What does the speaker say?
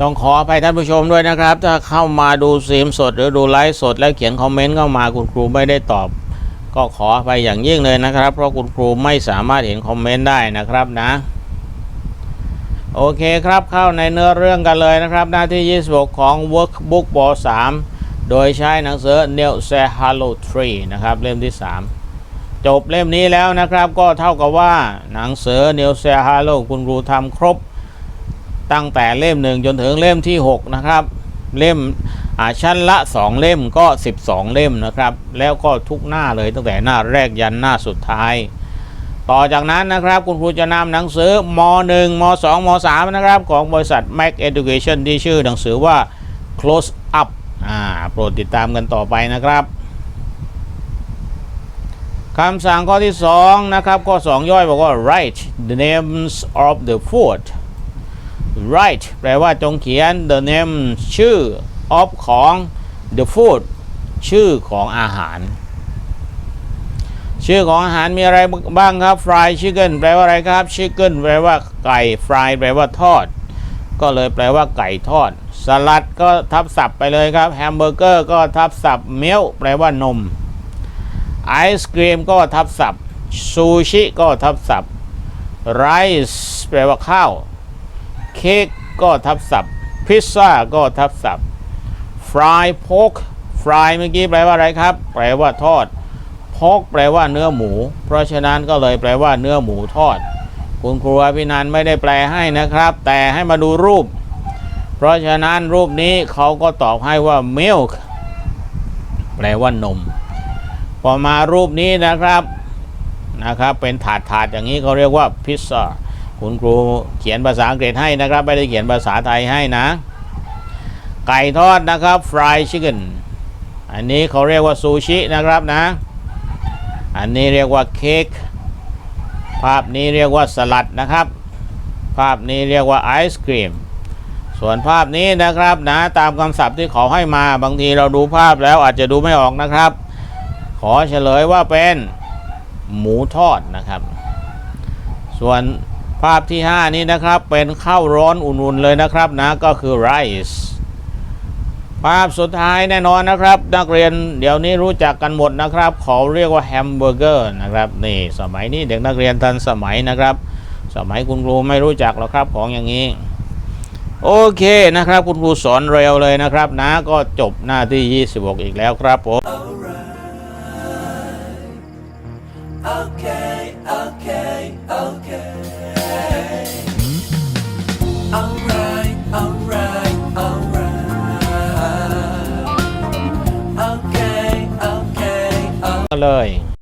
ต้องขออภัยท่านผู้ชมด้วยนะครับ ถ้าเข้ามาดูสีมสด หรือดูไลฟ์สด แล้วเขียนคอมเมนต์เข้ามาคุณครูไม่ได้ตอบ ก็ขออภัยอย่างยิ่งเลยนะครับ เพราะคุณครูไม่สามารถเห็นคอมเมนต์ได้นะครับนะ โอเคครับเข้าในเนื้อเรื่องกันเลยนะครับ หน้าที่ 26 ของ Workbook ป .3 โดยใช้หนังสือ Neil s e h a l o 3นะครับเล่มที่ 3 จบเล่มนี้แล้วนะครับ ก็เท่ากับว่าหนังสือ Neil s e h a l o คุณครูทำครบ ตั้งแต่เล่มหนึ่งจนถึงเล่มที่ 6 นะครับ เล่มชั้นละ 2 เล่มก็ 12 เล่มนะครับ แล้วก็ทุกหน้าเลยตั้งแต่หน้าแรกยันหน้าสุดท้าย ต่อจากนั้นนะครับคุณครูจะนำหนังสือม .1 ม .2 ม .3 นะครับ ของบริษัท Mac Education ที่ชื่อหนังสือว่า Close Up อ่าโปรดติดตามกันต่อไปนะครับคำสั่งข้อที่ 2 นะครับ ข้อ 2 ย่อยบอกว่า write the names of the food write แปลว่าจงเขียน the name ชื่อ of ของ the food ชื่อของอาหาร ชื่อของอาหารมีอะไรบ้างครับ fried chicken แปลว่าอะไรครับ chicken แปลว่าไก่ fry แปลว่าทอด ก็เลยแปลว่าไก่ทอด สลัดก็ทับศัพท์ไปเลยครับ แฮมเบอร์เกอร์ก็ทับศัพท์ เมลแปลว่านม ไอศครีมก็ทับศัพท์ ซูชิก็ทับศัพท์ ไรซ์แปลว่าข้าว เค้กก็ทับศัพท์ พิซซ่าก็ทับศัพท์ฟรายพกฟรายเมื่อกี้แปลว่าอะไรครับ แปลว่าทอดพอกแปลว่าเนื้อหมู เพราะฉะนั้นก็เลยแปลว่าเนื้อหมูทอด คุณครูอภินันไม่ได้แปลให้นะครับ แต่ให้มาดูรูป เพราะฉะนั้นรูปนี้เขาก็ตอบให้ว่า milk แปลว่านมพอมารูปนี้นะครับนะครับ เป็นถาดถาดอย่างนี้เขาเรียกว่าพิซซ่า คุณครูเขียนภาษาอังกฤษให้นะครับ ไม่ได้เขียนภาษาไทยให้นะ ไก่ทอดนะครับ fried chicken อันนี้เขาเรียกว่าซูชินะครับนะ อันนี้เรียกว่าเค้กภาพนี้เรียกว่าสลัดนะครับ ภาพนี้เรียกว่าไอศครีมส่วนภาพนี้นะครับนะตามคำศัพท์ที่เขาให้มาบางทีเราดูภาพแล้วอาจจะดูไม่ออกนะครับ ขอเฉลยว่าเป็นหมูทอดนะครับ ส่วน ภาพที่ 5 นี้นะครับเป็นข้าวร้อนอุ่นๆเลยนะครับนะก็คือไรซ์ภาพสุดท้ายแน่นอนนะครับ นักเรียนเดี๋ยวนี้รู้จักกันหมดนะครับเขาเรียกว่าแฮมเบอร์เกอร์นะครับนี่สมัยนี้เด็กนักเรียนทันสมัยนะครับ สมัยคุณครูไม่รู้จักหรอกครับของอย่างนี้ โอเคนะครับ คุณครูสอนเร็วเลยนะครับนะก็จบหน้าที่ 26 อีกแล้วครับผม Okay, okay, ันเลย